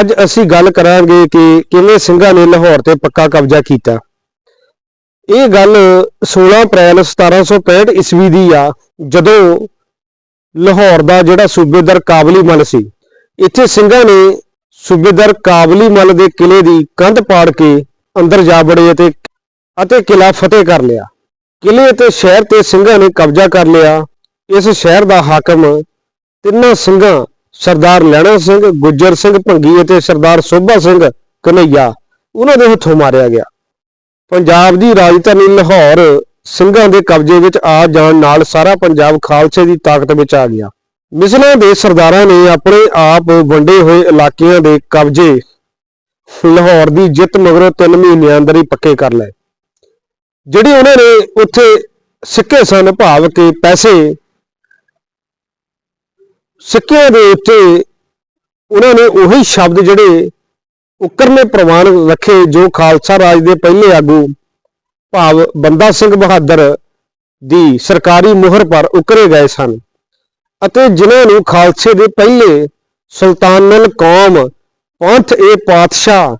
ਅੱਜ ਅਸੀਂ ਗੱਲ ਕਰਾਂਗੇ ਕਿ ਕਿਵੇਂ ਸਿੰਘਾਂ ਨੇ ਲਾਹੌਰ ਤੇ ਪੱਕਾ ਕਬਜ਼ਾ ਕੀਤਾ। ਇਹ ਗੱਲ 16 ਅਪ੍ਰੈਲ 1765 ਈਸਵੀ ਦੀ ਆ, ਜਦੋਂ ਲਾਹੌਰ ਦਾ ਜਿਹੜਾ ਸੂਬੇਦਾਰ ਕਾਬਲੀ ਮਲ ਸੀ, ਇੱਥੇ ਸਿੰਘਾਂ ਨੇ ਸੂਬੇਦਾਰ ਕਾਬਲੀ ਮਲ ਦੇ ਕਿਲੇ ਦੀ ਕੰਧ ਪਾੜ ਕੇ ਅੰਦਰ ਜਾ ਵੜੇ ਅਤੇ ਅਤੇ ਕਿਲਾ ਫਤਿਹ ਕਰ ਲਿਆ। ਕਿਲੇ ਅਤੇ ਸ਼ਹਿਰ ਤੇ ਸਿੰਘਾਂ ਨੇ ਕਬਜ਼ਾ ਕਰ ਲਿਆ। ਇਸ ਸ਼ਹਿਰ ਦਾ ਹਾਕਮ ਤਿੰਨਾਂ ਸਿੰਘਾਂ ਸਰਦਾਰ ਲੈਣਾ ਸਿੰਘ, ਗੁੱਜਰ ਸਿੰਘ, ਭੰਗੀ ਅਤੇ ਸਰਦਾਰ ਸੋਭਾ ਸਿੰਘ ਕਨਈਆ, ਉਹਨਾਂ ਦੇ ਹੱਥੋਂ ਮਾਰਿਆ ਗਿਆ। ਪੰਜਾਬ ਦੀ ਰਾਜਧਾਨੀ ਲਾਹੌਰ ਸਿੰਘਾਂ ਦੇ ਕਬਜ਼ੇ ਵਿੱਚ ਆ ਜਾਣ ਨਾਲ ਸਾਰਾ ਪੰਜਾਬ ਖਾਲਸੇ ਦੀ ਤਾਕਤ ਵਿੱਚ ਆ ਗਿਆ। ਮਿਸਲਾਂ ਦੇ ਸਰਦਾਰਾਂ ਨੇ ਆਪਣੇ ਆਪ ਵੰਡੇ ਹੋਏ ਇਲਾਕਿਆਂ ਦੇ ਕਬਜ਼ੇ ਲਾਹੌਰ ਦੀ ਜਿੱਤ ਮਗਰੋਂ 3 ਮਹੀਨਿਆਂ ਅੰਦਰ ਹੀ ਪੱਕੇ ਕਰ ਲਏ। ਜਿਹੜੇ ਉਹਨਾਂ ਨੇ ਉੱਥੇ ਸਿੱਕੇ ਸਨ, ਭਾਵ ਕਿ ਪੈਸੇ ਸਿੱਕਿਆਂ ਦੇ ਉੱਤੇ ਉਹਨਾਂ ਨੇ ਉਹੀ ਸ਼ਬਦ ਜਿਹੜੇ ਉਕਰਨੇ ਪ੍ਰਵਾਨ ਰੱਖੇ ਜੋ ਖਾਲਸਾ ਰਾਜ ਦੇ ਪਹਿਲੇ ਆਗੂ ਭਾਵ ਬੰਦਾ ਸਿੰਘ ਬਹਾਦਰ ਦੀ ਸਰਕਾਰੀ ਮੁਹਰ ਪਰ ਉਕਰੇ ਗਏ ਸਨ ਅਤੇ ਜਿਨ੍ਹਾਂ ਨੂੰ ਖਾਲਸੇ ਦੇ ਪਹਿਲੇ ਸੁਲਤਾਨੁਲ ਕੌਮ ਪੰਥ ਇਹ ਪਾਤਸ਼ਾਹ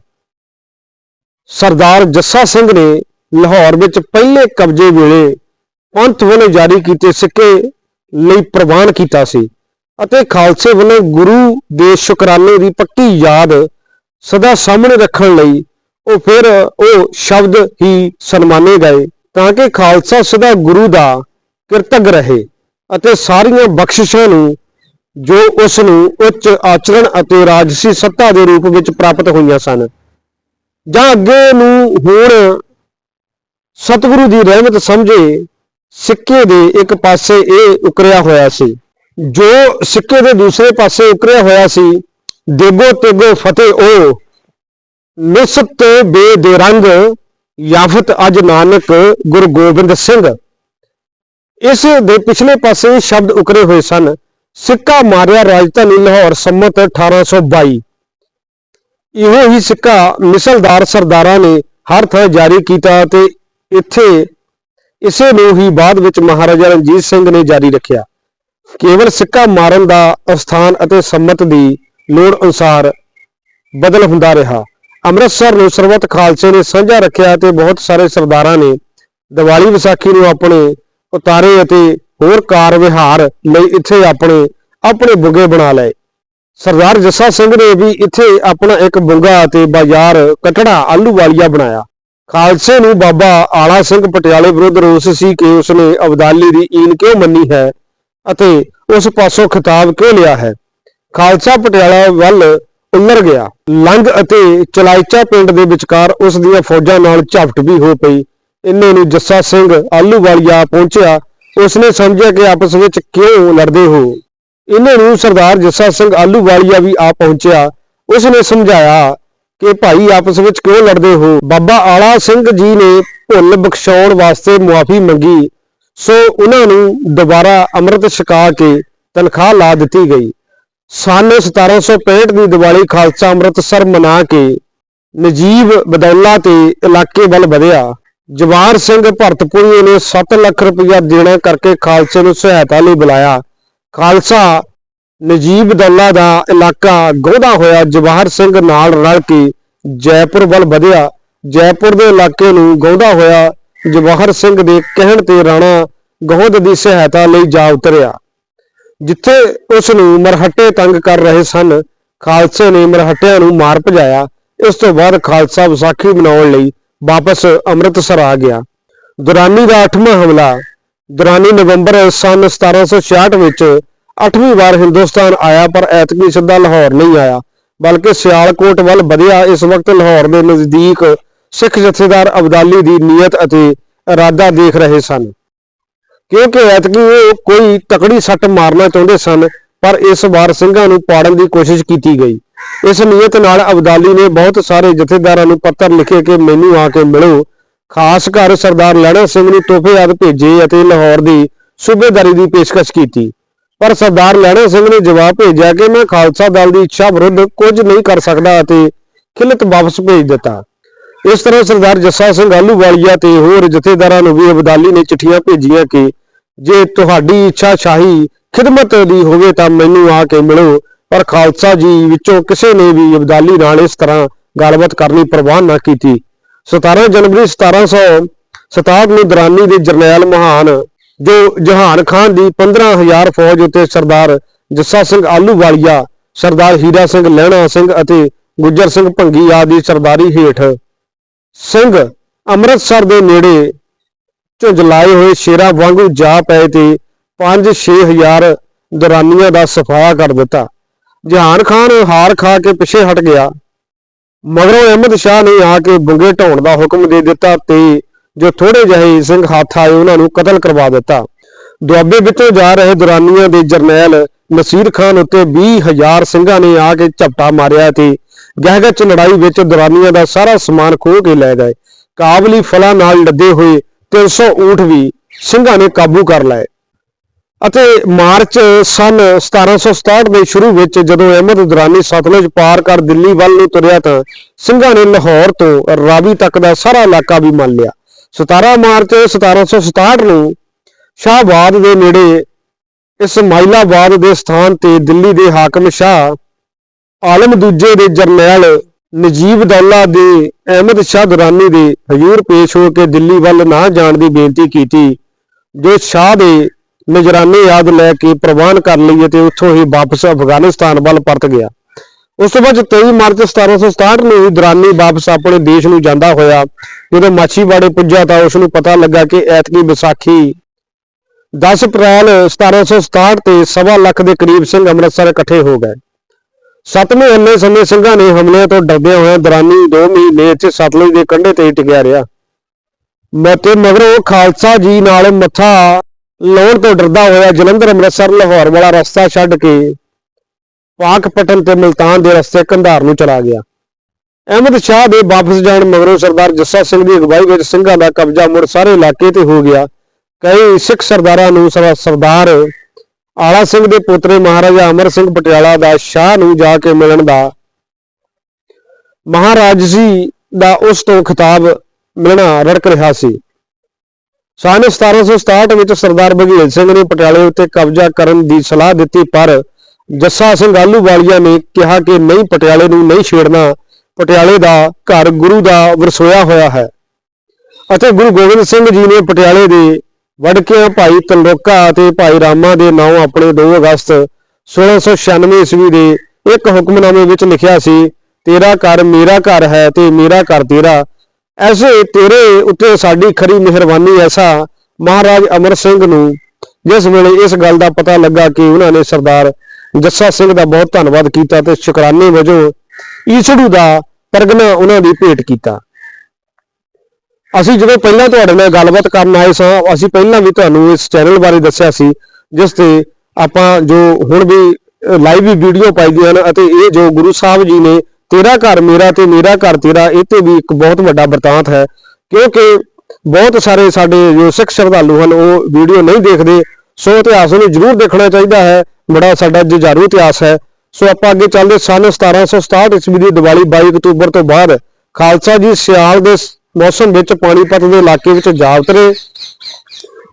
ਸਰਦਾਰ ਜੱਸਾ ਸਿੰਘ ਨੇ ਲਾਹੌਰ ਵਿੱਚ ਪਹਿਲੇ ਕਬਜ਼ੇ ਵੇਲੇ ਪੰਥ ਵੱਲੋਂ ਜਾਰੀ ਕੀਤੇ ਸਿੱਕੇ ਲਈ ਪ੍ਰਵਾਨ ਕੀਤਾ ਸੀ। ਅਤੇ ਖਾਲਸੇ ਵੱਲੋਂ ਗੁਰੂ ਦੇ ਸ਼ੁਕਰਾਨੇ ਦੀ ਪੱਕੀ ਯਾਦ ਸਦਾ ਸਾਹਮਣੇ ਰੱਖਣ ਲਈ ਉਹ ਫਿਰ ਉਹ ਸ਼ਬਦ ਹੀ ਸਨਮਾਨੇ ਗਏ ਤਾਂ ਕਿ ਖਾਲਸਾ ਸਦਾ ਗੁਰੂ ਦਾ ਕਿਰਤਗ ਰਹੇ ਅਤੇ ਸਾਰੀਆਂ ਬਖਸ਼ਿਸ਼ਾਂ ਨੂੰ ਜੋ ਉਸ ਨੂੰ ਉੱਚ ਆਚਰਣ ਅਤੇ ਰਾਜਸੀ ਸੱਤਾ ਦੇ ਰੂਪ ਵਿੱਚ ਪ੍ਰਾਪਤ ਹੋਈਆਂ ਸਨ। ਜਾਂ ਅੱਗੇ ਨੂੰ ਹੁਣ ਸਤਿਗੁਰੂ ਦੀ ਰਹਿਮਤ ਸਮਝੇ ਸਿੱਕੇ ਦੇ ਇੱਕ ਪਾਸੇ ਇਹ ਉਕਰਿਆ ਹੋਇਆ ਸੀ। ਜੋ ਸਿੱਕੇ ਦੇ ਦੂਸਰੇ ਪਾਸੇ ਉਕਰਿਆ ਹੋਇਆ ਸੀ, ਦੇਗੋ ਤੇਗੋ ਫਤਿਹ ਉਹ ਨਿਸਤ ਬੇਦਰੰਗ ਯਾਫਤ ਅਜ ਨਾਨਕ ਗੁਰੂ ਗੋਬਿੰਦ ਸਿੰਘ। ਇਸ ਦੇ ਪਿਛਲੇ ਪਾਸੇ ਸ਼ਬਦ ਉਕਰੇ ਹੋਏ ਸਨ, ਸਿੱਕਾ ਮਾਰਿਆ ਰਾਜਧਾਨੀ ਲਾਹੌਰ ਸੰਮਤ 1822 ਇਹੋ ਹੀ ਸਿੱਕਾ ਮਿਸਲਦਾਰ ਸਰਦਾਰਾਂ ਨੇ ਹਰ ਥਾਂ ਜਾਰੀ ਕੀਤਾ ਤੇ ਇੱਥੇ ਇਸੇ ਨੂੰ ਹੀ ਬਾਅਦ ਵਿੱਚ ਮਹਾਰਾਜਾ ਰਣਜੀਤ ਸਿੰਘ ਨੇ ਜਾਰੀ ਰੱਖਿਆ। ਕੇਵਲ ਸਿੱਕਾ ਮਾਰਨ ਦਾ ਅਸਥਾਨ ਅਤੇ ਸੰਮਤ ਦੀ ਲੋੜ ਅਨੁਸਾਰ ਬਦਲ ਹੁੰਦਾ ਰਿਹਾ। ਅੰਮ੍ਰਿਤਸਰ ਨੂੰ ਸਰਬੱਤ ਖਾਲਸੇ ਨੇ ਸਾਂਝਾ ਰੱਖਿਆ ਤੇ ਬਹੁਤ ਸਾਰੇ ਸਰਦਾਰਾਂ ਨੇ ਦੀਵਾਲੀ ਵਿਸਾਖੀ ਨੂੰ ਆਪਣੇ ਉਤਾਰੇ ਅਤੇ ਹੋਰ ਕਾਰ ਵਿਹਾਰ ਲਈ ਇੱਥੇ ਆਪਣੇ ਆਪਣੇ ਬੁੱਗੇ ਬਣਾ ਲਏ। ਸਰਦਾਰ ਜੱਸਾ ਸਿੰਘ ਨੇ ਵੀ ਇੱਥੇ ਆਪਣਾ ਇੱਕ ਬੁੱਗਾ ਅਤੇ ਬਾਜ਼ਾਰ, ਕਟੜਾ, ਆਲੂ ਵਾਲੀਆ ਬਣਾਇਆ। ਖਾਲਸੇ ਨੂੰ ਬਾਬਾ ਆਲਾ ਸਿੰਘ ਪਟਿਆਲੇ ਵਿਰੁੱਧ ਰੋਸ ਸੀ ਕਿ ਉਸਨੇ ਅਬਦਾਲੀ ਦੀ ਈਨ ਕਿਉਂ ਮੰਨੀ ਹੈ? ਅਤੇ ਉਸ ਪਾਸੋਂ ਖਿਤਾਬ ਕਿਉਂ ਲਿਆ ਹੈ? ਖਾਲਸਾ ਪਟਿਆਲਾ ਵੱਲ ਉੱਲਰ ਗਿਆ। ਲੰਗ ਅਤੇ ਚਲਾਈਚਾ ਪਿੰਡ ਦੇ ਵਿਚਕਾਰ ਉਸ ਦੀਆਂ ਫੌਜਾਂ ਨਾਲ ਝਪਟ ਵੀ ਹੋ ਪਈ। ਇੰਨੇ ਨੂੰ ਜੱਸਾ ਸਿੰਘ ਆਲੂਵਾਲੀਆ ਪਹੁੰਚਿਆ। ਉਸਨੇ ਸਮਝਿਆ ਕਿ ਆਪਸ ਵਿੱਚ ਕਿਉਂ ਲੜਦੇ ਹੋ? ਇੰਨੇ ਨੂੰ ਸਰਦਾਰ ਜੱਸਾ ਸਿੰਘ ਆਲੂਵਾਲੀਆ ਵੀ ਆ ਪਹੁੰਚਿਆ। ਉਸਨੇ ਸਮਝਾਇਆ ਕਿ ਭਾਈ ਆਪਸ ਵਿੱਚ ਕਿਉਂ ਲੜਦੇ ਹੋ? ਬਾਬਾ ਆਲਾ ਸਿੰਘ ਜੀ ਨੇ ਭੁੱਲ ਬਖਸ਼ਾਉਣ ਵਾਸਤੇ ਮੁਆਫੀ ਮੰਗੀ। ਸੋ ਉਹਨਾਂ ਨੂੰ ਦੁਬਾਰਾ ਅੰਮ੍ਰਿਤ ਛਕਾ ਕੇ ਤਨਖਾਹ ਲਾ ਦਿੱਤੀ ਗਈ। ਸਨ 1765 ਦੀ ਦੀਵਾਲੀ ਖਾਲਸਾ ਅੰਮ੍ਰਿਤਸਰ ਮਨਾ ਕੇ ਨਜੀਬ ਬਦੌਲਾ ਤੇ ਇਲਾਕੇ ਵੱਲ ਵਧਿਆ। ਜਵਾਰ ਸਿੰਘ ਭਰਤਪੁਰੀ ਨੇ 7 ਲੱਖ ਰੁਪਇਆ ਦੇਣਾ ਕਰਕੇ ਖਾਲਸੇ ਨੂੰ ਸਹਾਇਤਾ ਲਈ ਬੁਲਾਇਆ। ਖਾਲਸਾ ਨਜੀਬ ਬਦੌਲਾ ਦਾ ਇਲਾਕਾ ਗੋਧਾ ਹੋਇਆ। ਜਵਾਹਰ ਸਿੰਘ ਨਾਲ ਰਲ ਕੇ ਜੈਪੁਰ ਵੱਲ ਵਧਿਆ। ਜੈਪੁਰ ਦੇ ਇਲਾਕੇ ਨੂੰ ਗੋਧਾ ਹੋਇਆ ਜਵਾਹਰ ਸਿੰਘ ਦੇ ਕਹਿਣ ਤੇ ਰਾਣਾ ਗੋਹਦ ਦੀ ਸਹਾਇਤਾ ਲਈ ਜਾ ਉਤਰਿਆ, ਜਿੱਥੇ ਉਸ ਨੂੰ ਮਰਹੱਟੇ ਤੰਗ ਕਰ ਰਹੇ ਸਨ। ਖਾਲਸੇ ਨੇ ਮਰਹੱਟਿਆਂ ਨੂੰ ਮਾਰ ਭਜਾਇਆ। ਇਸ ਤੋਂ ਬਾਅਦ ਖਾਲਸਾ ਵਿਸਾਖੀ ਮਨਾਉਣ ਲਈ ਵਾਪਸ ਅੰਮ੍ਰਿਤਸਰ ਆ ਗਿਆ। ਦੁਰਾਨੀ ਦਾ 8ਵਾਂ ਹਮਲਾ, ਦੁਰਾਨੀ ਨਵੰਬਰ ਸਨ 1766 ਵਿੱਚ 8ਵੀਂ ਵਾਰ ਹਿੰਦੁਸਤਾਨ ਆਇਆ, ਪਰ ਐਤਕੀ ਸਿੱਧਾ ਲਾਹੌਰ ਨਹੀਂ ਆਇਆ, ਬਲਕਿ ਸਿਆਲਕੋਟ ਵੱਲ ਵਧਿਆ। ਇਸ ਵਕਤ ਲਾਹੌਰ ਦੇ ਨਜ਼ਦੀਕ ਸਿੱਖ ਜਥੇਦਾਰ ਅਬਦਾਲੀ ਦੀ ਨੀਅਤ ਅਤੇ ਇਰਾਦਾ ਦੇਖ ਰਹੇ ਸਨ। ਕਿਉਂਕਿ ਐਤਕੀ ਉਹ ਕੋਈ ਤਕੜੀ ਸੱਟ ਮਾਰਨਾ ਚਾਹੁੰਦੇ ਸਨ, ਪਰ ਇਸ ਵਾਰ ਸਿੰਘਾਂ ਨੂੰ ਪਾੜਨ ਦੀ ਕੋਸ਼ਿਸ਼ ਕੀਤੀ ਗਈ। ਇਸ ਨੀਅਤ ਨਾਲ ਅਬਦਾਲੀ ਨੇ ਬਹੁਤ ਸਾਰੇ ਜਥੇਦਾਰਾਂ ਨੂੰ ਪੱਤਰ ਲਿਖੇ ਕਿ ਮੈਨੂੰ ਆ ਕੇ ਮਿਲੋ। ਖਾਸ ਕਰ ਸਰਦਾਰ ਲਹਿਣਾ ਸਿੰਘ ਨੂੰ ਤੋਹਫੇ ਆਦਿ ਭੇਜੇ ਅਤੇ ਲਾਹੌਰ ਦੀ ਸੂਬੇਦਾਰੀ ਦੀ ਪੇਸ਼ਕਸ਼ ਕੀਤੀ। ਪਰ ਸਰਦਾਰ ਲਹਿਣਾ ਸਿੰਘ ਨੇ ਜਵਾਬ ਭੇਜਿਆ ਕਿ ਮੈਂ ਖਾਲਸਾ ਦਲ ਦੀ ਇੱਛਾ ਵਿਰੁੱਧ ਕੁਝ ਨਹੀਂ ਕਰ ਸਕਦਾ ਅਤੇ ਖਿਲਤ ਵਾਪਸ ਭੇਜ ਦਿੱਤਾ। ਇਸ ਤਰ੍ਹਾਂ ਸਰਦਾਰ ਜੱਸਾ ਸਿੰਘ ਆਲੂਵਾਲੀਆ ਤੇ ਹੋਰ ਜਥੇਦਾਰਾਂ ਨੂੰ ਵੀ ਅਬਦਾਲੀ ਨੇ ਚਿੱਠੀਆਂ ਭੇਜੀਆਂ ਕਿ ਜੇ ਤੁਹਾਡੀ ਇੱਛਾ ਸ਼ਾਹੀ ਖਿਦਮਤ ਦੀ ਹੋਵੇ ਤਾਂ ਮੈਨੂੰ ਆ ਕੇ ਮਿਲੋ। ਪਰ ਖਾਲਸਾ ਜੀ ਵਿੱਚੋਂ ਕਿਸੇ ਨੇ ਵੀ ਅਬਦਾਲੀ ਨਾਲ ਇਸ ਤਰ੍ਹਾਂ ਗੱਲਬਾਤ ਕਰਨੀ ਪ੍ਰਵਾਨ ਨਾ ਕੀਤੀ। 17 ਜਨਵਰੀ 1767 ਨੂੰ ਦਰਾਨੀ ਦੇ ਜਰਨੈਲ ਮਹਾਨ ਜੋ ਜਹਾਨ ਖਾਨ ਦੀ 15000 ਫੌਜ ਉੱਤੇ ਸਰਦਾਰ ਜੱਸਾ ਸਿੰਘ ਆਲੂਵਾਲੀਆ ਸਰਦਾਰ ਹੀਰਾ ਸਿੰਘ ਲਹਿਣਾ ਸਿੰਘ ਅਤੇ ਗੁੱਜਰ ਸਿੰਘ ਭੰਗੀ ਆਦਿ ਸਰਦਾਰੀ ਹੇਠ ਸਿੰਘ ਅੰਮ੍ਰਿਤਸਰ ਦੇ ਨੇੜੇ ਝੁੰਝਲਾਏ ਹੋਏ ਸ਼ੇਰਾਂ ਵਾਂਗੂ ਜਾ ਪਏ ਤੇ 5-6000 ਦਰਾਨੀਆਂ ਦਾ ਸਫਾਇਆ ਕਰ ਦਿੱਤਾ। ਜਹਾਨ ਖਾਨ ਹਾਰ ਖਾ ਕੇ ਪਿੱਛੇ ਹਟ ਗਿਆ। ਮਗਰੋਂ ਅਹਿਮਦ ਸ਼ਾਹ ਨੇ ਆ ਕੇ ਬੁੰਗੇ ਢਾਉਣ ਦਾ ਹੁਕਮ ਦੇ ਦਿੱਤਾ ਤੇ ਜੋ ਥੋੜੇ ਜਿਹੇ ਸਿੰਘ ਹੱਥ ਆਏ ਉਹਨਾਂ ਨੂੰ ਕਤਲ ਕਰਵਾ ਦਿੱਤਾ। ਦੁਆਬੇ ਵਿੱਚੋਂ ਜਾ ਰਹੇ ਦੁਰਾਨੀਆਂ ਦੇ ਜਰਨੈਲ ਨਸੀਰ ਖਾਨ ਉੱਤੇ 20000 ਸਿੰਘਾਂ ਨੇ ਆ ਕੇ ਝਪਟਾ ਮਾਰਿਆ ਤੇ ਗਹਿਗੱਚ ਲੜਾਈ ਵਿੱਚ ਦੁਰਾਨੀਆਂ ਦਾ ਸਾਰਾ ਸਮਾਨ ਖੋਹ ਕੇ ਲੈ ਗਏ। ਕਾਬਲੀ ਫਲਾਂ ਨਾਲ ਲੱਦੇ ਹੋਏ 300 ਊਠ ਵੀ ਸਿੰਘਾਂ ਨੇ ਕਾਬੂ ਕਰ ਲਏ। ਅਤੇ ਮਾਰਚ ਸਨ 1767 ਦੇ ਸ਼ੁਰੂ ਵਿੱਚ ਜਦੋਂ ਅਹਿਮਦ ਦੁਰਾਨੀ ਸਤਲੁਜ ਪਾਰ ਕਰ ਦਿੱਲੀ ਵੱਲ ਨੂੰ ਤੁਰਿਆ ਤਾਂ ਸਿੰਘਾਂ ਨੇ ਲਾਹੌਰ ਤੋਂ ਰਾਵੀ ਤੱਕ ਦਾ ਸਾਰਾ ਇਲਾਕਾ ਵੀ ਮੰਨ ਲਿਆ। 17 ਮਾਰਚ 1767 ਨੂੰ ਸ਼ਾਹਬਾਦ ਦੇ ਨੇੜੇ ਇਸ ਇਸਮਾਇਲਾਬਾਦ ਦੇ ਸਥਾਨ ਤੇ ਦਿੱਲੀ ਦੇ ਹਾਕਮ ਸ਼ਾਹ ਆਲਮ ਦੂਜੇ ਦੇ ਜਰਨੈਲ ਨਜੀਬ ਦੌਲਾ ਦੇ, ਅਹਿਮਦ ਸ਼ਾਹ ਦੁਰਾਨੀ ਦੇ ਹਜ਼ੂਰ ਪੇਸ਼ ਹੋ ਕੇ ਦਿੱਲੀ ਵੱਲ ਨਾ ਜਾਣ ਦੀ ਬੇਨਤੀ ਕੀਤੀ, ਜੋ ਸ਼ਾਹ ਦੇ ਨਜਰਾਨੇ ਯਾਦ ਲੈ ਕੇ ਪ੍ਰਵਾਨ ਕਰ ਲਈ ਤੇ ਉੱਥੋਂ ਹੀ ਵਾਪਸ ਅਫਗਾਨਿਸਤਾਨ ਵੱਲ ਪਰਤ ਗਿਆ। ਉਸ ਤੋਂ ਬਾਅਦ 23 ਮਾਰਚ 1767 ਨੂੰ ਹੀ ਦੁਰਾਨੀ ਵਾਪਸ ਆਪਣੇ ਦੇਸ਼ ਨੂੰ ਜਾਂਦਾ ਹੋਇਆ। ਜਦੋਂ ਮਾਛੀਵਾੜੇ ਪੁੱਜਾ ਤਾਂ ਉਸ ਨੂੰ ਪਤਾ ਲੱਗਾ ਕਿ ਐਤਕੀ ਵਿਸਾਖੀ 10 ਅਪ੍ਰੈਲ 1767 ਤੇ ਸਵਾ ਲੱਖ ਦੇ ਕਰੀਬ ਸਿੰਘ ਅੰਮ੍ਰਿਤਸਰ ਇਕੱਠੇ ਹੋ ਗਏ। ਸਤਵੇਂ ਇੰਨੇ ਸਮੇਂ ਸਿੰਘਾਂ ਨੇ ਹਮਲਿਆਂ ਤੋਂ ਡਰਦਿਆਂ ਹੋਇਆਂ ਦਰਾਨੀ 2 ਮਹੀਨੇ ਇੱਥੇ ਸਤਲੁਜ ਦੇ ਕੰਢੇ ਤੇ ਟਿਕਿਆ ਰਿਹਾ। ਮਤੇ ਮਗਰੋਂ ਖਾਲਸਾ ਜੀ ਨਾਲ ਮੱਥਾ ਲਾਉਣ ਤੋਂ ਡਰਦਾ ਹੋਇਆ ਜਲੰਧਰ, ਅੰਮ੍ਰਿਤਸਰ, ਲਾਹੌਰ ਵਾਲਾ ਰਸਤਾ ਛੱਡ ਕੇ ਪਾਕਪਟਨ ਤੇ ਮਲਤਾਨ ਦੇ ਰਸਤੇ ਕੰਧਾਰ ਨੂੰ ਚਲਾ ਗਿਆ। ਅਹਿਮਦ ਸ਼ਾਹ ਦੇ ਵਾਪਸ ਜਾਣ ਮਗਰੋਂ ਸਰਦਾਰ ਜੱਸਾ ਸਿੰਘ ਦੀ ਅਗਵਾਈ ਵਿੱਚ ਸਿੰਘਾਂ ਦਾ ਕਬਜ਼ਾ ਮੁੜ ਸਾਰੇ ਇਲਾਕੇ ਤੇ ਹੋ ਗਿਆ। ਕਈ ਸਿੱਖ ਸਰਦਾਰਾਂ ਨੂੰ ਸਰਦਾਰ ਆਲਾ ਸਿੰਘ ਦੇ ਪੁੱਤਰੇ ਮਹਾਰਾਜਾ ਅਮਰ ਸਿੰਘ ਪਟਿਆਲਾ ਦਾ ਸ਼ਾਹ ਨੂੰ ਜਾ ਕੇ ਮਿਲਣ ਦਾ ਮਹਾਰਾਜਜੀ ਦਾ ਉਸ ਤੋਂ ਖਿਤਾਬ ਮਿਲਣਾ ਰੜਕ ਰਿਹਾ ਸੀ। ਸਨ 1767 ਵਿੱਚ ਸਰਦਾਰ ਬਘੇਲ ਸਿੰਘ ਨੇ ਪਟਿਆਲੇ ਉੱਤੇ ਕਬਜ਼ਾ ਕਰਨ ਦੀ ਸਲਾਹ ਦਿੱਤੀ, ਪਰ ਜੱਸਾ ਸਿੰਘ ਆਲੂਵਾਲੀਆ ਨੇ ਕਿਹਾ ਕਿ ਨਹੀਂ, ਪਟਿਆਲੇ ਨੂੰ ਨਹੀਂ ਛੇੜਨਾ, ਪਟਿਆਲੇ ਦਾ ਘਰ ਗੁਰੂ ਦਾ ਵਰਸੋਇਆ ਹੋਇਆ ਹੈ। ਅਤੇ ਗੁਰੂ ਗੋਬਿੰਦ ਸਿੰਘ ਜੀ ਨੇ ਪਟਿਆਲੇ ਦੇ ਵੜਕਿਆਂ ਭਾਈ ਤਲੋਕਾ ਅਤੇ ਭਾਈ ਰਾਮਾ ਦੇ ਨਾਂ ਆਪਣੇ 2 ਅਗਸਤ 1696 ਈਸਵੀ ਦੇ ਇੱਕ ਹੁਕਮਨਾਮੇ ਵਿੱਚ ਲਿਖਿਆ ਸੀ, ਤੇਰਾ ਘਰ ਮੇਰਾ ਘਰ ਹੈ ਤੇ ਮੇਰਾ ਘਰ ਤੇਰਾ। ਐਸੇ ਤੇਰੇ ਉੱਤੇ ਸਾਡੀ ਖਰੀ ਮਿਹਰਬਾਨੀ ਐਸਾ ਮਹਾਰਾਜ ਅਮਰ ਸਿੰਘ ਨੂੰ। ਜਿਸ ਵੇਲੇ ਇਸ ਗੱਲ ਦਾ ਪਤਾ ਲੱਗਾ ਕਿ ਉਹਨਾਂ ਨੇ ਸਰਦਾਰ ਜੱਸਾ ਸਿੰਘ ਦਾ ਬਹੁਤ ਧੰਨਵਾਦ ਕੀਤਾ ਤੇ ਸ਼ੁਕਰਾਨੇ ਵਜੋਂ ਈਸੜੂ ਦਾ ਪਰਗਨਾ ਉਹਨਾਂ ਦੀ ਭੇਟ ਕੀਤਾ। ਅਸੀਂ ਜਦੋਂ ਪਹਿਲਾਂ ਤੁਹਾਡੇ ਨਾਲ ਗੱਲਬਾਤ ਕਰਨ ਆਏ ਸਾਂ, ਅਸੀਂ ਪਹਿਲਾਂ ਵੀ ਤੁਹਾਨੂੰ ਇਸ ਚੈਨਲ ਬਾਰੇ ਦੱਸਿਆ ਸੀ, ਜਿਸ ਤੇ ਆਪਾਂ ਜੋ ਹੁਣ ਵੀ ਲਾਈਵ ਵੀ ਵੀਡੀਓ ਪਾਈਆਂ ਹਨ ਅਤੇ ਇਹ ਜੋ ਗੁਰੂ ਸਾਹਿਬ ਜੀ ਨੇ, ਤੇਰਾ ਘਰ ਮੇਰਾ ਤੇ ਮੇਰਾ ਘਰ ਤੇਰਾ, ਇਹ ਤੇ ਵੀ ਇੱਕ ਬਹੁਤ ਵੱਡਾ ਵਰਤਾਂਤ ਹੈ। ਕਿਉਂਕਿ ਬਹੁਤ ਸਾਰੇ ਸਾਡੇ ਜੋ ਸਿੱਖ ਸ਼ਰਧਾਲੂ ਹਨ, ਉਹ ਵੀਡੀਓ ਨਹੀਂ ਦੇਖਦੇ, ਸੋ ਇਤਿਹਾਸ ਨੂੰ ਜ਼ਰੂਰ ਦੇਖਣਾ ਚਾਹੀਦਾ ਹੈ। ਬੜਾ ਸਾਡਾ ਜੁਝਾਰੂ ਇਤਿਹਾਸ ਹੈ। ਸੋ ਆਪਾਂ ਅੱਗੇ ਚੱਲਦੇ ਸਨ 1767 ਈਸਵੀ ਦੀ ਦੀਵਾਲੀ 22 ਅਕਤੂਬਰ ਤੋਂ ਬਾਅਦ, ਖਾਲਸਾ ਜੀ ਸਿਆਲ ਦੇ ਮੌਸਮ ਵਿੱਚ ਪਾਣੀਪਤ ਦੇ ਇਲਾਕੇ ਵਿੱਚ ਜਾ ਉਤਰੇ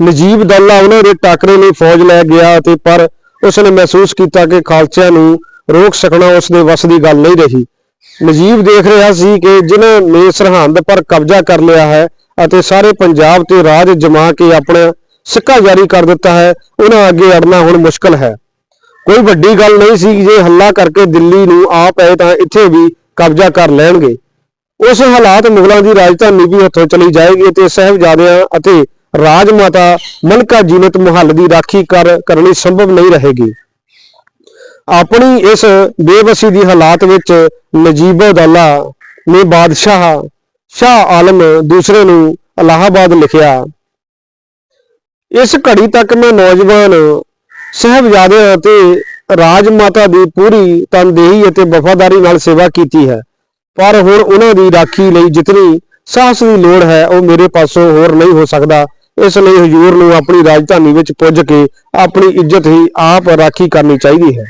ਨਜੀਬ ਦੌਲਾ ਉਹਨਾਂ ਦੇ ਟਾਕਰੇ ਲਈ ਫੌਜ ਲੈ ਗਿਆ ਅਤੇ ਪਰ ਉਸ ਨੇ ਮਹਿਸੂਸ ਕੀਤਾ ਕਿ ਖਾਲਸਿਆਂ ਨੂੰ ਰੋਕ ਸਕਣਾ ਉਸ ਦੇ ਵੱਸ ਦੀ ਗੱਲ ਨਹੀਂ ਰਹੀ। ਨਜੀਬ ਦੇਖ ਰਿਹਾ ਸੀ ਕਿ ਜਿਨ੍ਹਾਂ ਨੇ ਸਰਹੰਦ ਪਰ ਕਬਜ਼ਾ ਕਰ ਲਿਆ ਹੈ ਅਤੇ ਸਾਰੇ ਪੰਜਾਬ ਤੇ ਰਾਜ ਜਮਾ ਕੇ ਆਪਣਾ ਸਿੱਕਾ ਜਾਰੀ ਕਰ ਦਿੱਤਾ ਹੈ, ਉਹਨਾਂ ਅੱਗੇ ਅੜਨਾ ਹੁਣ ਮੁਸ਼ਕਲ ਹੈ। ਕੋਈ ਵੱਡੀ ਗੱਲ ਨਹੀਂ ਸੀ ਜੇ ਹੱਲਾ ਕਰਕੇ ਦਿੱਲੀ ਨੂੰ ਆ ਪਏ ਤਾਂ ਇੱਥੇ ਵੀ ਕਬਜ਼ਾ ਕਰ ਲੈਣਗੇ। ਉਸ ਹਾਲਾਤ ਮੁਗਲਾਂ ਦੀ ਰਾਜਧਾਨੀ ਵੀ ਹੱਥੋਂ ਚਲੀ ਜਾਏਗੀ ਤੇ ਸਹਿਬਜ਼ਾਦਿਆਂ ਅਤੇ ਰਾਜਮਾਤਾ ਮਲਕਾ ਜੀਨਤ ਮੁਹੱਲ ਦੀ ਰਾਖੀ ਕਰ ਕਰਨੀ ਸੰਭਵ ਨਹੀਂ ਰਹੇਗੀ। ਆਪਣੀ ਇਸ ਬੇਬਸੀ ਦੀ ਹਾਲਾਤ ਵਿੱਚ ਨਜੀਬਉਦੌਲਾ ਨੇ ਬਾਦਸ਼ਾਹ ਸ਼ਾਹ ਆਲਮ ਦੂਸਰੇ ਨੂੰ ਅਲਾਹਾਬਾਦ ਲਿਖਿਆ, ਇਸ ਘੜੀ ਤੱਕ ਮੈਂ ਨੌਜਵਾਨ ਸਹਿਬਜ਼ਾਦਿਆਂ ਅਤੇ ਰਾਜਮਾਤਾ ਦੀ ਪੂਰੀ ਤਨਦੇਹੀ ਅਤੇ ਵਫਾਦਾਰੀ ਨਾਲ ਸੇਵਾ ਕੀਤੀ ਹੈ। ਪਰ ਹੁਣ ਉਹਨਾਂ ਦੀ ਰਾਖੀ ਲਈ ਜਿਤਨੀ ਸਾਹਸ ਦੀ ਲੋੜ ਹੈ, ਉਹ ਮੇਰੇ ਪਾਸੋਂ ਹੋਰ ਨਹੀਂ ਹੋ ਸਕਦਾ। ਇਸ ਲਈ ਹਜੂਰ ਨੂੰ ਆਪਣੀ ਰਾਜਧਾਨੀ ਵਿੱਚ ਪੁੱਜ ਕੇ ਆਪਣੀ ਇੱਜ਼ਤ ਹੀ ਆਪ ਰਾਖੀ ਕਰਨੀ ਚਾਹੀਦੀ ਹੈ।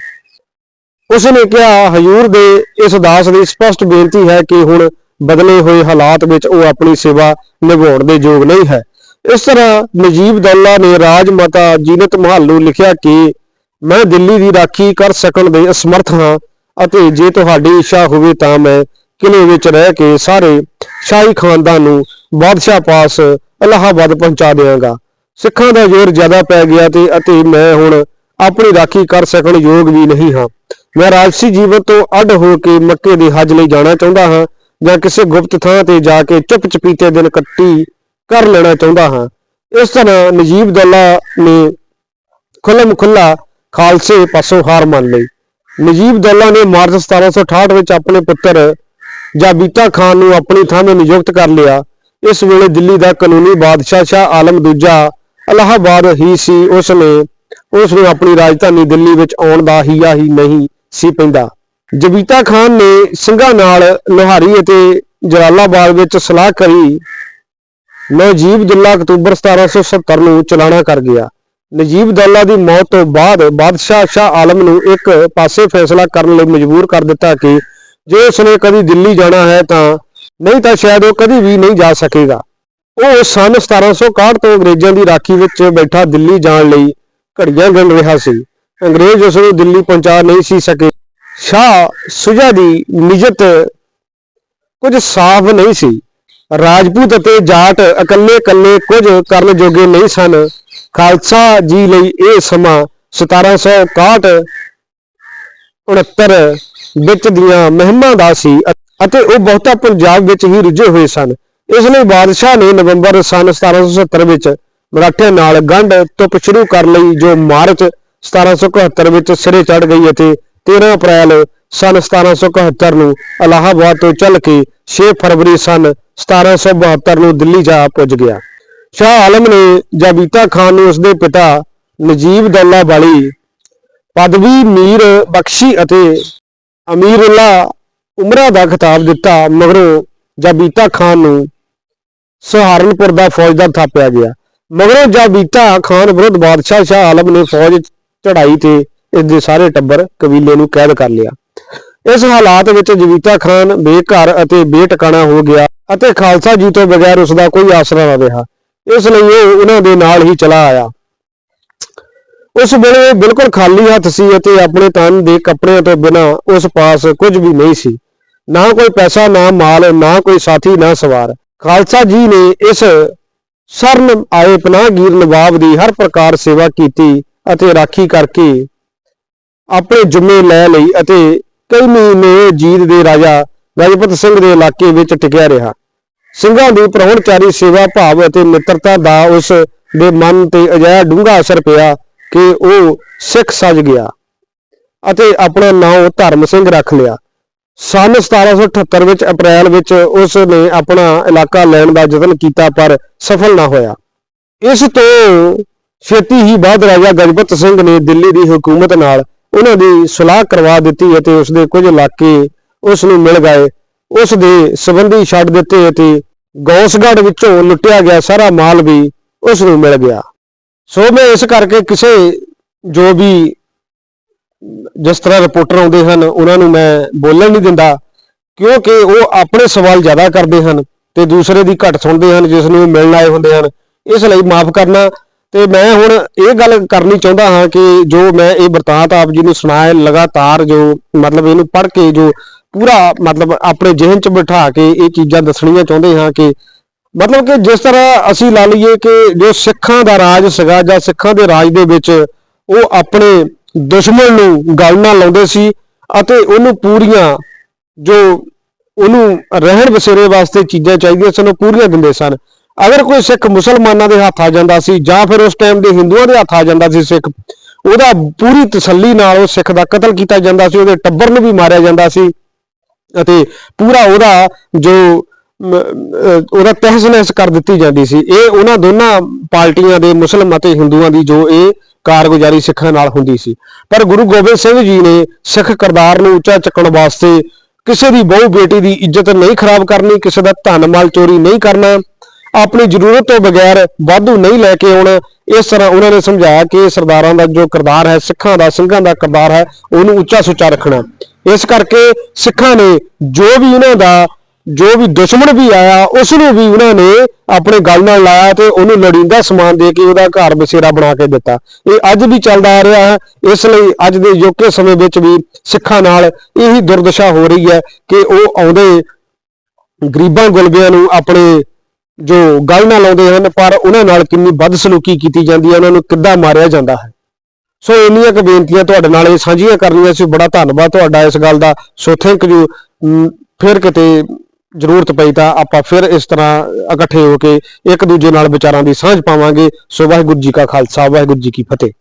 ਉਸ ਨੇ ਕਿਹਾ, ਹਜੂਰ ਦੇ ਇਸ ਦਾਸ ਦੀ ਸਪਸ਼ਟ ਬੇਨਤੀ ਹੈ ਕਿ ਹੁਣ ਬਦਲੇ ਹੋਏ ਹਾਲਾਤ ਵਿੱਚ ਉਹ ਆਪਣੀ ਸੇਵਾ ਨਿਭਾਉਣ ਦੇ ਯੋਗ ਨਹੀਂ ਹੈ। ਇਸ ਤਰ੍ਹਾਂ ਨਜੀਬ ਦੱਲਾ ਨੇ ਰਾਜ ਮਾਤਾ ਜੀਨਤ ਮਹਲ ਲਿਖਿਆ ਕਿ, ਮੈਂ ਦਿੱਲੀ ਦੀ ਰਾਖੀ ਕਰ ਸਕਣ ਦੇ ਅਸਮਰਥ ਹਾਂ ਅਤੇ ਜੇ ਤੁਹਾਡੀ ਇੱਛਾ ਹੋਵੇ ਤਾਂ ਮੈਂ ਕਿਲੇ ਵਿੱਚ ਰਹਿ ਕੇ ਸਾਰੇ ਸ਼ਾਹੀ ਖਾਨਦਾਨ ਨੂੰ ਬਾਦਸ਼ਾਹ ਪਾਸ ਇਲਾਹਾਬਾਦ ਪਹੁੰਚਾ ਦੇਵਾਂਗਾ ਸਿੱਖਾਂ ਦਾ ਜ਼ੋਰ ਜ਼ਿਆਦਾ ਪੈ ਗਿਆ ਤੇ ਅਤੇ ਮੈਂ ਹੁਣ ਆਪਣੀ ਰਾਖੀ ਕਰ ਸਕਣ ਯੋਗ ਵੀ ਨਹੀਂ ਹਾਂ। ਮੈਂ ਰਾਜਸੀ ਜੀਵਨ ਤੋਂ ਅੱਡ ਹੋ ਕੇ ਮੱਕੇ ਦੇ ਹੱਜ ਲਈ ਜਾਣਾ ਚਾਹੁੰਦਾ ਹਾਂ ਜਾਂ ਕਿਸੇ ਗੁਪਤ ਥਾਂ ਤੇ ਜਾ ਕੇ ਚੁੱਪ ਚਪੀਤੇ ਦਿਨ ਕੱਟੀ ਕਰ ਲੈਣਾ ਚਾਹੁੰਦਾ ਹਾਂ। ਇਸ ਤਰ੍ਹਾਂ ਨਜੀਬ ਦੱਲਾ ਨੇ ਖੁੱਲਮ ਖੁੱਲਾ ਖਾਲਸੇ ਪਾਸੋਂ ਹਾਰ ਮੰਨ ਲਈ। ਨਜੀਬ ਦੱਲਾ ਨੇ ਮਾਰਚ 1768 ਵਿੱਚ ਆਪਣੇ ਪੁੱਤਰ ਜਾਬੀਤਾ ਖਾਨ ਨੂੰ ਆਪਣੀ ਥਾਂ 'ਤੇ ਨਿਯੁਕਤ ਕਰ ਲਿਆ, ਇਸ ਵੇਲੇ ਦਿੱਲੀ ਦਾ ਕਾਨੂੰਨੀ ਬਾਦਸ਼ਾਹ ਸ਼ਾਹ ਆਲਮ ਦੂਜਾ ਇਲਾਹਾਬਾਦ ਹੀ ਸੀ ਉਸ ਨੇ ਉਸ ਨੂੰ ਆਪਣੀ ਰਾਜਧਾਨੀ ਦਿੱਲੀ ਵਿੱਚ ਆਉਣ ਦਾ ਹੀਆ ਹੀ ਨਹੀਂ ਸੀ ਪੈਂਦਾ। ਜਬੀਤਾ ਖਾਨ ਨੇ ਸਿੰਘਾਂ ਨਾਲ ਲੋਹਾਰੀ ਅਤੇ ਜਲਾਲਾਬਾਦ ਵਿੱਚ ਸਲਾਹ ਕਰੀ ਨਜੀਬ ਦੁੱਲਾ ਅਕਤੂਬਰ 1770 ਨੂੰ ਚਲਾਣਾ ਕਰ ਗਿਆ। ਨਜੀਬ ਦੌਲਾ ਦੀ ਮੌਤ ਤੋਂ ਬਾਅਦ ਬਾਦਸ਼ਾਹ ਸ਼ਾਹ ਆਲਮ ਨੂੰ ਇੱਕ ਪਾਸੇ ਫੈਸਲਾ ਕਰਨ ਲਈ ਮਜਬੂਰ ਕਰ ਦਿੱਤਾ ਕਿ ਜੇ ਉਸਨੇ ਕਦੀ ਦਿੱਲੀ ਜਾਣਾ ਹੈ ਤਾਂ, ਨਹੀਂ ਤਾਂ ਸ਼ਾਇਦ ਉਹ ਕਦੀ ਵੀ ਨਹੀਂ ਜਾ ਸਕੇਗਾ। ਉਹ ਸਨ 1761 ਤੋਂ ਅੰਗਰੇਜ਼ਾਂ ਦੀ ਰਾਖੀ ਵਿੱਚ ਬੈਠਾ ਦਿੱਲੀ ਜਾਣ ਲਈ ਘੜੀਆਂ ਗਿਣ ਰਿਹਾ ਸੀ। ਅੰਗਰੇਜ਼ ਉਸ ਨੂੰ ਦਿੱਲੀ ਪਹੁੰਚਾ ਨਹੀਂ ਸੀ ਸਕੇ। ਸ਼ਾਹ ਸੁਜਾ ਦੀ ਨਿਜਤ ਕੁਝ ਸਾਫ਼ ਨਹੀਂ ਸੀ। ਰਾਜਪੂਤ ਅਤੇ ਜਾਟ ਇਕੱਲੇ ਇਕੱਲੇ ਕੁਝ ਕਰਨ ਜੋਗੇ ਨਹੀਂ ਸਨ। ਖਾਲਸਾ ਜੀ ਲਈ ਇਹ ਸਮਾਂ 1761 69 ਵਿੱਚ ਦੀਆਂ ਮਹਿਮਾਂ ਦਾ ਸੀ ਅਤੇ ਉਹ ਬਹੁਤਾ ਪੰਜਾਬ ਵਿੱਚ ਹੀ ਰੁੱਝੇ ਹੋਏ ਸਨ। ਇਸ ਲਈ ਬਾਦਸ਼ਾਹ ਨੇ ਨਵੰਬਰ ਸਨ 1770 ਵਿੱਚ ਮਰਾਠਿਆਂ ਨਾਲ ਗੰਢ ਤੁਪ ਸ਼ੁਰੂ ਕਰ ਲਈ, ਜੋ ਮਾਰਚ 1771 ਵਿੱਚ ਸਿਰੇ ਚੜ ਗਈ ਅਤੇ 13 ਅਪ੍ਰੈਲ ਸਨ 1771 ਨੂੰ ਅਲਾਹਾਬਾਦ ਤੋਂ ਚੱਲ ਕੇ 6 ਫਰਵਰੀ ਸਨ 1772 ਨੂੰ ਦਿੱਲੀ ਜਾ ਪੁੱਜ ਗਿਆ। ਸ਼ਾਹ ਆਲਮ ਨੇ ਜਾਬੀਤਾ ਖਾਨ ਨੂੰ ਉਸਦੇ ਪਿਤਾ ਨਜੀਬ ਦੱਲਾ ਵਾਲੀ ਪਦਵੀ ਮੀਰ ਬਖਸ਼ੀ ਅਤੇ ਅਮੀਰੁੱਲਾ ਉਮਰਾ ਦਾ ਖਿਤਾਬ ਦਿੱਤਾ, ਮਗਰੋਂ ਜਾਬੀਤਾ ਖਾਨ ਨੂੰ ਸਹਾਰਨਪੁਰ ਦਾ ਫੌਜਦਾਰ ਥਾਪਿਆ ਗਿਆ। ਮਗਰੋਂ ਜਾਬੀਤਾ ਖਾਨ ਵਿਰੁੱਧ ਬਾਦਸ਼ਾਹ ਸ਼ਾਹ ਆਲਮ ਨੇ ਫੌਜ ਚੜਾਈ ਤੇ ਇਸ ਦੇ ਸਾਰੇ ਟੱਬਰ ਕਬੀਲੇ ਨੂੰ ਕੈਦ ਕਰ ਲਿਆ। ਇਸ ਹਾਲਾਤ ਵਿੱਚ ਜਬੀਤਾ ਖਾਨ ਬੇਘਰ ਅਤੇ ਬੇਟਿਕਾਣਾ ਹੋ ਗਿਆ ਅਤੇ ਖਾਲਸਾ ਜੀ ਤੋਂ ਬਗੈਰ ਉਸ ਦਾ ਕੋਈ ਆਸਰਾ ਨਾ ਰਿਹਾ। ਇਸ ਲਈ ਉਹ ਉਹਨਾਂ ਦੇ ਨਾਲ ਹੀ ਚਲਾ ਆਇਆ। ਉਸ ਵੇਲੇ ਬਿਲਕੁਲ ਖਾਲੀ ਹੱਥ ਸੀ ਅਤੇ ਆਪਣੇ ਤਨ ਦੇ ਕੱਪੜਿਆਂ ਤੋਂ ਬਿਨਾਂ ਉਸ ਪਾਸ ਕੁਝ ਵੀ ਨਹੀਂ ਸੀ। ਨਾ ਕੋਈ ਪੈਸਾ, ਨਾ ਮਾਲ, ਨਾ ਕੋਈ ਸਾਥੀ, ਨਾ ਸਵਾਰ। ਖਾਲਸਾ ਜੀ ਨੇ ਇਸ ਸਰਨ ਆਏ ਪਨਾਹਗੀਰ ਨਵਾਬ ਦੀ ਹਰ ਪ੍ਰਕਾਰ ਸੇਵਾ ਕੀਤੀ ਅਤੇ ਰਾਖੀ ਕਰਕੇ ਆਪਣੇ ਜ਼ਿੰਮੇ ਲੈ ਲਈ ਅਤੇ ਕਈ ਮਹੀਨੇ ਉਹ ਜੀਤ ਦੇ ਰਾਜਾ ਗਜਪਤ ਸਿੰਘ ਦੇ ਇਲਾਕੇ ਵਿੱਚ ਟਿਕਿਆ ਰਿਹਾ। ਸਿੰਘਾਂ ਦੀ ਪ੍ਰਾਹੁਣਚਾਰੀ ਸੇਵਾ ਭਾਵ ਅਤੇ ਮਿੱਤਰਤਾ ਦਾ ਉਸ ਦੇ ਮਨ ਤੇ ਅਜਿਹਾ ਡੂੰਘਾ ਅਸਰ ਪਿਆ ਕਿ ਉਹ ਸਿੱਖ ਸੱਜ ਗਿਆ ਅਤੇ ਆਪਣਾ ਨਾਮ ਧਰਮ ਸਿੰਘ ਰੱਖ ਲਿਆ। ਸਨ 1778 ਵਿੱਚ ਅਪ੍ਰੈਲ ਵਿੱਚ ਉਸ ਨੇ ਆਪਣਾ ਇਲਾਕਾ ਲੈਣ ਦਾ ਯਤਨ ਕੀਤਾ, ਪਰ ਸਫਲ ਨਾ ਹੋਇਆ। ਇਸ ਤੋਂ ਛੇਤੀ ਹੀ ਬਾਅਦ ਰਾਜਾ ਗਜਪਤ ਸਿੰਘ ਨੇ ਦਿੱਲੀ ਦੀ ਹਕੂਮਤ ਨਾਲ ਉਹਨਾਂ ਦੀ ਸੁਲਾਹ ਕਰਵਾ ਦਿੱਤੀ ਅਤੇ ਉਸ ਦੇ ਕੁਝ ਇਲਾਕੇ ਉਸ ਨੂੰ ਮਿਲ ਗਏ। ਉਸ ਦੇ ਸਬੰਧੀ ਛੱਡ ਦਿੱਤੇ ਅਤੇ ਗੌਸਗੜ੍ਹ ਵਿੱਚੋਂ ਲੁੱਟਿਆ ਗਿਆ ਸਾਰਾ ਮਾਲ ਵੀ ਉਸ ਨੂੰ ਮਿਲ ਗਿਆ। ਸੋ ਮੈਂ ਇਸ ਕਰਕੇ ਕਿਸੇ ਜੋ ਵੀ ਜਿਸ ਤਰ੍ਹਾਂ ਰਿਪੋਰਟਰ ਆਉਂਦੇ ਹਨ, ਉਹਨਾਂ ਨੂੰ ਮੈਂ ਬੋਲਣ ਨਹੀਂ ਦਿੰਦਾ, ਕਿਉਂਕਿ ਉਹ ਆਪਣੇ ਸਵਾਲ ਜ਼ਿਆਦਾ ਕਰਦੇ ਹਨ ਤੇ ਦੂਸਰੇ ਦੀ ਘੱਟ ਸੁਣਦੇ ਹਨ, ਜਿਸ ਨੂੰ ਮਿਲਣ ਆਏ ਹੁੰਦੇ ਹਨ। ਇਸ ਲਈ ਮਾਫ ਕਰਨਾ ਤੇ ਮੈਂ ਹੁਣ ਇਹ ਗੱਲ ਕਰਨੀ ਚਾਹੁੰਦਾ ਹਾਂ ਕਿ ਜੋ ਮੈਂ ਇਹ ਵਰਤਾਂਤ ਆਪ ਜੀ ਨੂੰ ਸੁਣਾਇਆ, ਲਗਾਤਾਰ ਜੋ ਮਤਲਬ ਇਹਨੂੰ ਪੜ੍ਹ ਕੇ ਜੋ ਪੂਰਾ ਮਤਲਬ ਆਪਣੇ ਜ਼ਿਹਨ 'ਚ ਬਿਠਾ ਕੇ ਇਹ ਚੀਜ਼ਾਂ ਦੱਸਣੀਆਂ ਚਾਹੁੰਦੇ ਹਾਂ ਕਿ ਮਤਲਬ ਕਿ ਜਿਸ ਤਰ੍ਹਾਂ ਅਸੀਂ ਲਾ ਲਈਏ ਕਿ ਜੋ ਸਿੱਖਾਂ ਦਾ ਰਾਜ ਸੀਗਾ ਜਾਂ ਸਿੱਖਾਂ ਦੇ ਰਾਜ ਦੇ ਵਿੱਚ ਉਹ ਆਪਣੇ ਦੁਸ਼ਮਣ ਨੂੰ ਗੱਲ ਲਾਉਂਦੇ ਸੀ ਅਤੇ ਉਹਨੂੰ ਪੂਰੀਆਂ ਜੋ ਉਹਨੂੰ ਰਹਿਣ ਬਸੇਰੇ ਵਾਸਤੇ ਚੀਜ਼ਾਂ ਚਾਹੀਦੀਆਂ ਸਨ, ਉਹ ਪੂਰੀਆਂ ਦਿੰਦੇ ਸਨ। ਅਗਰ ਕੋਈ ਸਿੱਖ ਮੁਸਲਮਾਨਾਂ ਦੇ ਹੱਥ ਆ ਜਾਂਦਾ ਸੀ ਜਾਂ ਫਿਰ ਉਸ ਟਾਈਮ ਦੇ ਹਿੰਦੂਆਂ ਦੇ ਹੱਥ ਆ ਜਾਂਦਾ ਸੀ ਸਿੱਖ, ਉਹਦਾ ਪੂਰੀ ਤਸੱਲੀ ਨਾਲ ਉਹ ਸਿੱਖ ਦਾ ਕਤਲ ਕੀਤਾ ਜਾਂਦਾ ਸੀ, ਉਹਦੇ ਟੱਬਰ ਨੂੰ ਵੀ ਮਾਰਿਆ ਜਾਂਦਾ ਸੀ ਅਤੇ ਪੂਰਾ ਉਹਦਾ ਜੋ ਉਹਦਾ ਤਹਿਸ ਨਹਿਸ ਕਰ ਦਿੱਤੀ ਜਾਂਦੀ ਸੀ। ਇਹ ਉਹਨਾਂ ਦੋਨਾਂ ਪਾਰਟੀਆਂ ਦੇ ਮੁਸਲਮਾਨ ਅਤੇ ਹਿੰਦੂਆਂ ਦੀ ਜੋ ਇਹ ਕਾਰਗੁਜ਼ਾਰੀ ਸਿੱਖਾਂ ਨਾਲ ਹੁੰਦੀ ਸੀ। ਪਰ ਗੁਰੂ ਗੋਬਿੰਦ ਸਿੰਘ ਜੀ ਨੇ ਸਿੱਖ ਕਰਤਾਰ ਨੂੰ ਉੱਚਾ ਚੱਕਣ ਵਾਸਤੇ ਕਿਸੇ ਦੀ ਬਹੁ ਬੇਟੀ ਦੀ ਇੱਜ਼ਤ ਨਹੀਂ ਖਰਾਬ ਕਰਨੀ, ਕਿਸੇ ਦਾ ਧਨ ਮਾਲ ਚੋਰੀ ਨਹੀਂ ਕਰਨਾ, ਆਪਣੀ ਜ਼ਰੂਰਤ ਤੋਂ ਬਗੈਰ ਵਾਧੂ ਨਹੀਂ ਲੈ ਕੇ ਆਉਣਾ, ਇਸ ਤਰ੍ਹਾਂ ਉਹਨਾਂ ਨੇ ਸਮਝਾਇਆ ਕਿ ਸਰਦਾਰਾਂ ਦਾ ਜੋ ਕਿਰਦਾਰ ਹੈ, ਸਿੱਖਾਂ ਦਾ, ਸਿੰਘਾਂ ਦਾ ਕਿਰਦਾਰ ਹੈ, ਉਹਨੂੰ ਉੱਚਾ ਸੁੱਚਾ ਰੱਖਣਾ। ਇਸ ਕਰਕੇ ਸਿੱਖਾਂ ਨੇ ਜੋ ਵੀ ਉਹਨਾਂ ਦਾ ਜੋ ਵੀ ਦੁਸ਼ਮਣ ਵੀ ਆਇਆ ਉਸ ਨੂੰ ਵੀ ਉਹਨਾਂ ਨੇ ਆਪਣੇ ਗੱਲ ਨਾਲ ਲਾਇਆ ਤੇ ਉਹਨੂੰ ਲੋੜੀਂਦਾ ਸਮਾਨ ਦੇ ਕੇ ਉਹਦਾ ਘਰ ਬਸੇਰਾ ਬਣਾ ਕੇ ਦਿੱਤਾ। ਇਹ ਅੱਜ ਵੀ ਚੱਲਦਾ ਆ ਰਿਹਾ ਹੈ। ਇਸ ਲਈ ਅੱਜ ਦੇ ਯੋਕੇ ਸਮੇਂ ਵਿੱਚ ਵੀ ਸਿੱਖਾਂ ਨਾਲ ਇਹੀ ਦੁਰਦਸ਼ਾ ਹੋ ਰਹੀ ਹੈ ਕਿ ਉਹ ਆਉਂਦੇ ਗਰੀਬਾਂ ਗੁਲਬਿਆਂ ਨੂੰ ਆਪਣੇ ਜੋ ਗੱਲ ਨਾਲ ਲਾਉਂਦੇ ਹਨ, ਪਰ ਉਹਨਾਂ ਨਾਲ ਕਿੰਨੀ ਬਦਸਲੂਕੀ ਕੀਤੀ ਜਾਂਦੀ ਹੈ, ਉਹਨਾਂ ਨੂੰ ਕਿੱਦਾਂ ਮਾਰਿਆ ਜਾਂਦਾ ਹੈ। ਸੋ ਇੰਨੀਆਂ ਕੁ ਬੇਨਤੀਆਂ ਤੁਹਾਡੇ ਨਾਲ ਇਹ ਸਾਂਝੀਆਂ ਕਰਨੀਆਂ ਸੀ। ਬੜਾ ਧੰਨਵਾਦ ਤੁਹਾਡਾ ਇਸ ਗੱਲ ਦਾ। ਸੋ ਥੈਂਕ ਯੂ ਫਿਰ ਕਿਤੇ ਜ਼ਰੂਰਤ ਪਈ ਤਾਂ ਆਪਾਂ ਫਿਰ ਇਸ ਤਰ੍ਹਾਂ ਇਕੱਠੇ ਹੋ ਕੇ ਇੱਕ ਦੂਜੇ ਨਾਲ ਵਿਚਾਰਾਂ ਦੀ ਸਾਂਝ ਪਾਵਾਂਗੇ। ਸੋ ਵਾਹਿਗੁਰੂ ਜੀ ਕਾ ਖਾਲਸਾ, ਵਾਹਿਗੁਰੂ ਜੀ ਕੀ ਫਤਿਹ।